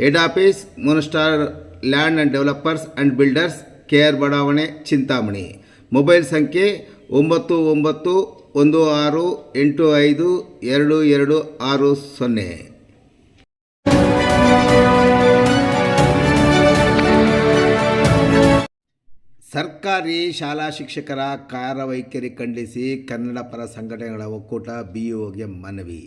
Head office Monastar land and developers and builders K R ಬಡಾವಣೆ Chintamani mobile ಸಂಖ್ಯೆ ಒಂಬತ್ತು ಒಂಬತ್ತು ಒಂದು ಆರು ಎಂಟು ಐದು ಎರಡು ಎರಡು ಆರು ಸೊನ್ನೆ. ಸರ್ಕಾರಿ ಶಾಲಾ ಶಿಕ್ಷಕರ ಕಾರ್ಯವೈಖರಿ ಖಂಡಿಸಿ ಕನ್ನಡ ಪರ ಸಂಘಟನೆಗಳ ಒಕ್ಕೂಟ ಬಿಇಒಗೆ ಮನವಿ.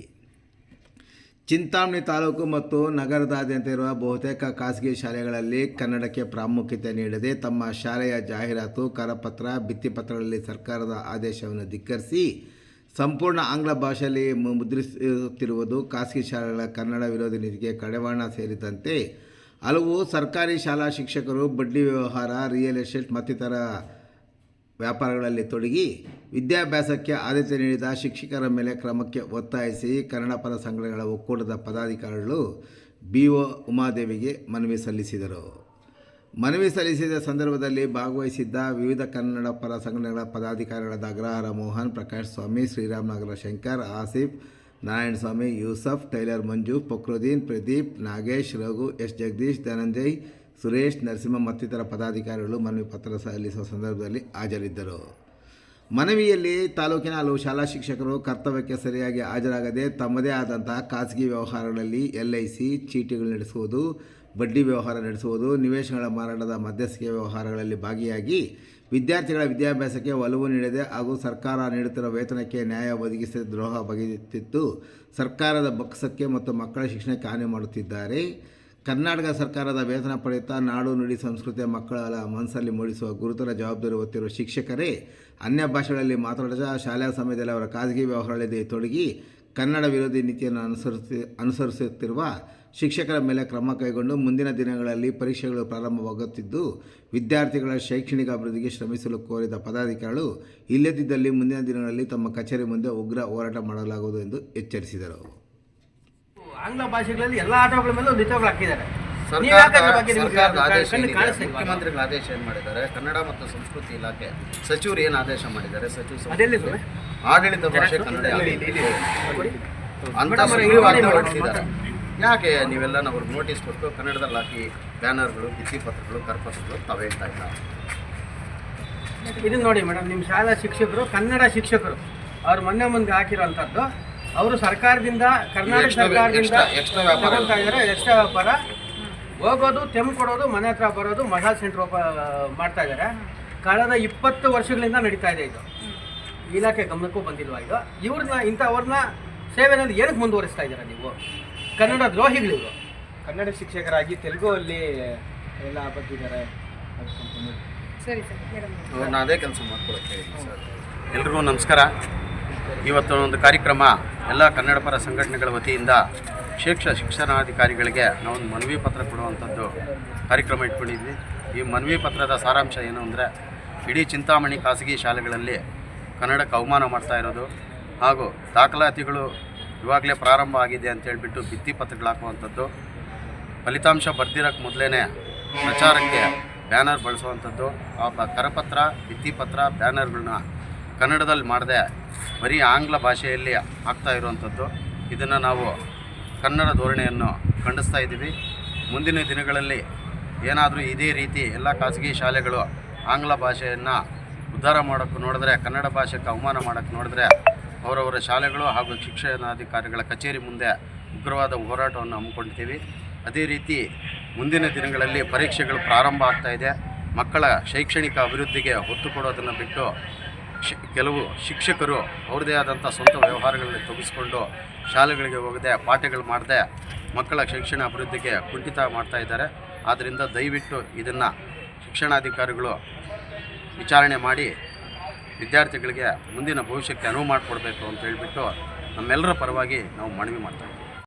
ಚಿಂತಾಮಣಿ ತಾಲೂಕು ಮತ್ತು ನಗರದಾದ್ಯಂತ ಇರುವ ಬಹುತೇಕ ಖಾಸಗಿ ಶಾಲೆಗಳಲ್ಲಿ ಕನ್ನಡಕ್ಕೆ ಪ್ರಾಮುಖ್ಯತೆ ನೀಡದೆ ತಮ್ಮ ಶಾಲೆಯ ಜಾಹೀರಾತು, ಕರಪತ್ರ ಭಿತ್ತಿಪತ್ರಗಳಲ್ಲಿ ಸರ್ಕಾರದ ಆದೇಶವನ್ನು ಧಿಕ್ಕರಿಸಿ ಸಂಪೂರ್ಣ ಆಂಗ್ಲ ಭಾಷೆಯಲ್ಲಿ ಮುದ್ರಿಸುತ್ತಿರುವುದು ಖಾಸಗಿ ಶಾಲೆಗಳ ಕನ್ನಡ ವಿರೋಧಿ ನಿಧಿಗೆ ಕಡೆವಾಣ ಸೇರಿದಂತೆ ಹಲವು ಸರ್ಕಾರಿ ಶಾಲಾ ಶಿಕ್ಷಕರು ಬಡ್ಡಿ ವ್ಯವಹಾರ ರಿಯಲ್ ಎಸ್ಟೇಟ್ ಮತ್ತಿತರ ವ್ಯಾಪಾರಗಳಲ್ಲಿ ತೊಡಗಿ ವಿದ್ಯಾಭ್ಯಾಸಕ್ಕೆ ಆದ್ಯತೆ ನೀಡಿದ ಶಿಕ್ಷಕರ ಮೇಲೆ ಕ್ರಮಕ್ಕೆ ಒತ್ತಾಯಿಸಿ ಕನ್ನಡ ಪರ ಸಂಘಟನೆಗಳ ಒಕ್ಕೂಟದ ಪದಾಧಿಕಾರಿಗಳು ಬಿ ಒ ಉಮಾದೇವಿಗೆ ಮನವಿ ಸಲ್ಲಿಸಿದರು. ಮನವಿ ಸಲ್ಲಿಸಿದ ಸಂದರ್ಭದಲ್ಲಿ ಭಾಗವಹಿಸಿದ್ದ ವಿವಿಧ ಕನ್ನಡ ಪರ ಸಂಘಟನೆಗಳ ಪದಾಧಿಕಾರಿಗಳಾದ ಅಗ್ರಹಾರ ಮೋಹನ್, ಪ್ರಕಾಶ್ ಸ್ವಾಮಿ, ಶ್ರೀರಾಮನಗರ ಶಂಕರ್, ಆಸಿಫ್ ನಾರಾಯಣ ಸ್ವಾಮಿ ಯೂಸಫ್, ಟೈಲರ್ ಮಂಜು, ಫಕ್ರುದ್ದೀನ್, ಪ್ರದೀಪ್, ನಾಗೇಶ್, ರಘು, ಎಸ್ ಜಗದೀಶ್, ಧನಂಜಯ್ ಸುರೇಶ್, ನರಸಿಂಹ ಮತ್ತಿತರ ಪದಾಧಿಕಾರಿಗಳು ಮನವಿ ಪತ್ರ ಸಲ್ಲಿಸುವ ಸಂದರ್ಭದಲ್ಲಿ ಹಾಜರಿದ್ದರು. ಮನವಿಯಲ್ಲಿ ತಾಲೂಕಿನ ಹಲವು ಶಾಲಾ ಶಿಕ್ಷಕರು ಕರ್ತವ್ಯಕ್ಕೆ ಸರಿಯಾಗಿ ಹಾಜರಾಗದೆ ತಮ್ಮದೇ ಆದಂತಹ ಖಾಸಗಿ ವ್ಯವಹಾರಗಳಲ್ಲಿ ಎಲ್ ಐ ಸಿ ಚೀಟಿಗಳು ನಡೆಸುವುದು, ಬಡ್ಡಿ ವ್ಯವಹಾರ ನಡೆಸುವುದು, ನಿವೇಶನಗಳ ಮಾರಾಟದ ಮಧ್ಯಸ್ಥಿಕೆ ವ್ಯವಹಾರಗಳಲ್ಲಿ ಭಾಗಿಯಾಗಿ ವಿದ್ಯಾರ್ಥಿಗಳ ವಿದ್ಯಾಭ್ಯಾಸಕ್ಕೆ ಒಲವು ನೀಡದೆ ಹಾಗೂ ಸರ್ಕಾರ ನೀಡುತ್ತಿರುವ ವೇತನಕ್ಕೆ ನ್ಯಾಯ ಒದಗಿಸಿದ ದ್ರೋಹ ಬಗೆಯುತ್ತಿತ್ತು ಸರ್ಕಾರದ ಬಕ್ಸಕ್ಕೆ ಮತ್ತು ಮಕ್ಕಳ ಶಿಕ್ಷಣಕ್ಕೆ ಹಾನಿ ಮಾಡುತ್ತಿದ್ದಾರೆ. ಕರ್ನಾಟಕ ಸರ್ಕಾರದ ವೇತನ ಪಡೆಯುತ್ತಾ ನಾಡು ನುಡಿ ಸಂಸ್ಕೃತಿಯ ಮಕ್ಕಳ ಮನಸ್ಸಲ್ಲಿ ಮೂಡಿಸುವ ಗುರುತರ ಜವಾಬ್ದಾರಿ ಹೊತ್ತಿರುವ ಶಿಕ್ಷಕರೇ, ಅನ್ಯ ಭಾಷೆಗಳಲ್ಲಿ ಮಾತನಾಡಿದ ಶಾಲೆಯ ಸಮಯದಲ್ಲಿ ಅವರ ಖಾಸಗಿ ವ್ಯವಹಾರಗಳಲ್ಲಿ ತೊಡಗಿ ಕನ್ನಡ ವಿರೋಧಿ ನೀತಿಯನ್ನು ಅನುಸರಿಸಿ, ಅನುಸರಿಸುತ್ತಿರುವ ಶಿಕ್ಷಕರ ಮೇಲೆ ಕ್ರಮ ಕೈಗೊಂಡು ಮುಂದಿನ ದಿನಗಳಲ್ಲಿ ಪರೀಕ್ಷೆಗಳು ಪ್ರಾರಂಭವಾಗುತ್ತಿದ್ದು, ವಿದ್ಯಾರ್ಥಿಗಳ ಶೈಕ್ಷಣಿಕ ಅಭಿವೃದ್ಧಿಗೆ ಶ್ರಮಿಸಲು ಕೋರಿದ ಪದಾಧಿಕಾರಿಗಳು ಇಲ್ಲದಿದ್ದಲ್ಲಿ ಮುಂದಿನ ದಿನಗಳಲ್ಲಿ ತಮ್ಮ ಕಚೇರಿ ಮುಂದೆ ಉಗ್ರ ಹೋರಾಟ ಮಾಡಲಾಗುವುದು ಎಂದು ಎಚ್ಚರಿಸಿದರು. ಆಂಗ್ಲ ಭಾಷೆಗಳಲ್ಲಿ ಎಲ್ಲಾ ಆಟೋಗಳ ಮೇಲೂ ನಿತ್ಯಗಳು ಹಾಕಿದ್ದಾರೆ. ಸರ್ಕಾರದ ಆದೇಶ ಏನಿದೆ, ಮುಖ್ಯಮಂತ್ರಿಗಳ ಆದೇಶ ಏನು ಮಾಡಿದ್ದಾರೆ? ಕನ್ನಡ ಮತ್ತು ಸಂಸ್ಕೃತಿ ಇಲಾಖೆ ಸಚಿವರು ಏನ್ ಆದೇಶ ಮಾಡಿದ್ದಾರೆ? ಸಚಿವ ಅದೆಲ್ಲಿ? ಆಡಳಿತ ಭಾಷೆ ಕನ್ನಡ. ಅಂತ ಸುಗ್ರೀವಾಜ್ಞೆ ಹೊರಡಿಸಿದ್ದಾರೆ. ಯಾಕೆ ನೀವೆಲ್ಲ ಅವ್ರಿಗೆ ನೋಟಿಸ್ ಕೊಟ್ಟು ಕನ್ನಡದಲ್ಲಿ ಹಾಕಿ ಬ್ಯಾನರ್ಗಳು ಭಿತ್ತಿಪತ್ರಗಳು ಪತ್ರಗಳು ಕರ್ಪತ್ರಗಳು ಹೇಳ್ತಾ ಇಲ್ಲ? ಇದನ್ನ ನೋಡಿ ಮೇಡಮ್ ನಿಮ್ಮ ಶಾಲಾ ಶಿಕ್ಷಕರು ಕನ್ನಡ ಶಿಕ್ಷಕರು ಅವ್ರು ಮೊನ್ನೆ ಮುಂದೆ ಹಾಕಿರೋಂಥದ್ದು ಅವರು ಸರ್ಕಾರದಿಂದ ಕರ್ನಾಟಕ ಸರ್ಕಾರದಿಂದ. ತಗೊಳ್ತಾ ಇದ್ದಾರೆ. ಎಕ್ಸ್ಟ್ರಾ ವ್ಯಾಪಾರ. ಹೋಗೋದು ತೆಮ್ ಕೊಡೋದು ಮನೆ ಹತ್ರ ಬರೋದು ಮಸಾಜ್ ಸೆಂಟರ್ ಮಾಡ್ತಾ ಇದ್ದಾರೆ. ಕಳೆದ ಇಪ್ಪತ್ತು ವರ್ಷಗಳಿಂದ ನಡೀತಾ ಇದೆ ಇದು. ಇಲಾಖೆ ಗಮನಕ್ಕೂ ಬಂದಿಲ್ವಾ ಇದು? ಇವ್ರನ್ನ ಇಂಥವ್ರನ್ನ ಸೇವೆನಲ್ಲಿ ಏನಕ್ಕೆ ಮುಂದುವರಿಸ್ತಾ ಇದ್ದೀರಾ ನೀವು? ಕನ್ನಡ ದ್ರೋಹಿಗಳು ಇವರು. ಕನ್ನಡ ಶಿಕ್ಷಕರಾಗಿ ತೆಲುಗು ಅಲ್ಲಿ ಎಲ್ಲ ಬಂದಿದ್ದಾರೆ. ಸರಿ ನಾನು ಅದೇ ಕೆಲಸ ಮಾಡ್ಕೊಳಕ್ಕೆ ಸರ್. ಎಲ್ರಿಗೂ ನಮಸ್ಕಾರ. ಇವತ್ತು ಒಂದು ಕಾರ್ಯಕ್ರಮ ಎಲ್ಲ ಕನ್ನಡ ಪರ ಸಂಘಟನೆಗಳ ವತಿಯಿಂದ ಶಿಕ್ಷ ಶಿಕ್ಷಣಾಧಿಕಾರಿಗಳಿಗೆ ನಾವೊಂದು ಮನವಿ ಪತ್ರ ಕೊಡುವಂಥದ್ದು ಕಾರ್ಯಕ್ರಮ ಇಟ್ಕೊಂಡಿದ್ವಿ. ಈ ಮನವಿ ಪತ್ರದ ಸಾರಾಂಶ ಏನು ಅಂದರೆ ಇಡೀ ಚಿಂತಾಮಣಿ ಖಾಸಗಿ ಶಾಲೆಗಳಲ್ಲಿ ಕನ್ನಡಕ್ಕೆ ಅವಮಾನ ಮಾಡ್ತಾ ಇರೋದು ಹಾಗೂ ದಾಖಲಾತಿಗಳು ಇವಾಗಲೇ ಪ್ರಾರಂಭ ಆಗಿದೆ ಅಂತ ಹೇಳಿಬಿಟ್ಟು ಭಿತ್ತಿ ಪತ್ರಗಳು ಹಾಕುವಂಥದ್ದು. ಫಲಿತಾಂಶ ಬರ್ದಿರೋಕ್ಕೆ ಮೊದಲೇ ಪ್ರಚಾರಕ್ಕೆ ಬ್ಯಾನರ್ ಬಳಸುವಂಥದ್ದು. ಆ ಕರಪತ್ರ ಕರಪತ್ರ ಭಿತ್ತಿಪತ್ರ ಬ್ಯಾನರ್ಗಳನ್ನ ಕನ್ನಡದಲ್ಲಿ ಮಾಡದೆ ಬರೀ ಆಂಗ್ಲ ಭಾಷೆಯಲ್ಲಿ ಆಗ್ತಾ ಇರುವಂಥದ್ದು. ಇದನ್ನು ನಾವು ಕನ್ನಡ ಧೋರಣೆಯನ್ನು ಖಂಡಿಸ್ತಾ ಇದ್ದೀವಿ. ಮುಂದಿನ ದಿನಗಳಲ್ಲಿ ಏನಾದರೂ ಇದೇ ರೀತಿ ಎಲ್ಲ ಖಾಸಗಿ ಶಾಲೆಗಳು ಆಂಗ್ಲ ಭಾಷೆಯನ್ನು ಉದ್ಧಾರ ಮಾಡೋಕ್ಕೆ ನೋಡಿದ್ರೆ, ಕನ್ನಡ ಭಾಷೆಗೆ ಅವಮಾನ ಮಾಡೋಕ್ಕೆ ನೋಡಿದ್ರೆ ಅವರವರ ಶಾಲೆಗಳು ಹಾಗೂ ಶಿಕ್ಷಣಾಧಿಕಾರಿಗಳ ಕಚೇರಿ ಮುಂದೆ ಉಗ್ರವಾದ ಹೋರಾಟವನ್ನು ಹಮ್ಮಿಕೊಂಡಿದ್ದೀವಿ. ಅದೇ ರೀತಿ ಮುಂದಿನ ದಿನಗಳಲ್ಲಿ ಪರೀಕ್ಷೆಗಳು ಪ್ರಾರಂಭ ಆಗ್ತಾಯಿದೆ ಮಕ್ಕಳ ಶೈಕ್ಷಣಿಕ ಅಭಿವೃದ್ಧಿಗೆ ಒತ್ತು ಕೊಡೋದನ್ನು ಬಿಟ್ಟು ಕೆಲವು ಶಿಕ್ಷಕರು ಅವ್ರದ್ದೇ ಆದಂಥ ಸ್ವಂತ ವ್ಯವಹಾರಗಳಲ್ಲಿ ತೊಗಿಸ್ಕೊಂಡು ಶಾಲೆಗಳಿಗೆ ಹೋಗದೆ ಪಾಠಗಳು ಮಾಡದೆ ಮಕ್ಕಳ ಶಿಕ್ಷಣ ಅಭಿವೃದ್ಧಿಗೆ ಕುಂಠಿತ ಮಾಡ್ತಾ ಇದ್ದಾರೆ. ಆದ್ದರಿಂದ ದಯವಿಟ್ಟು ಇದನ್ನು ಶಿಕ್ಷಣಾಧಿಕಾರಿಗಳು ವಿಚಾರಣೆ ಮಾಡಿ ವಿದ್ಯಾರ್ಥಿಗಳಿಗೆ ಮುಂದಿನ ಭವಿಷ್ಯಕ್ಕೆ ಅನುವು ಮಾಡಿಕೊಡ್ಬೇಕು ಅಂತ ಹೇಳಿಬಿಟ್ಟು ನಮ್ಮೆಲ್ಲರ ಪರವಾಗಿ ನಾವು ಮನವಿ ಮಾಡ್ತಾ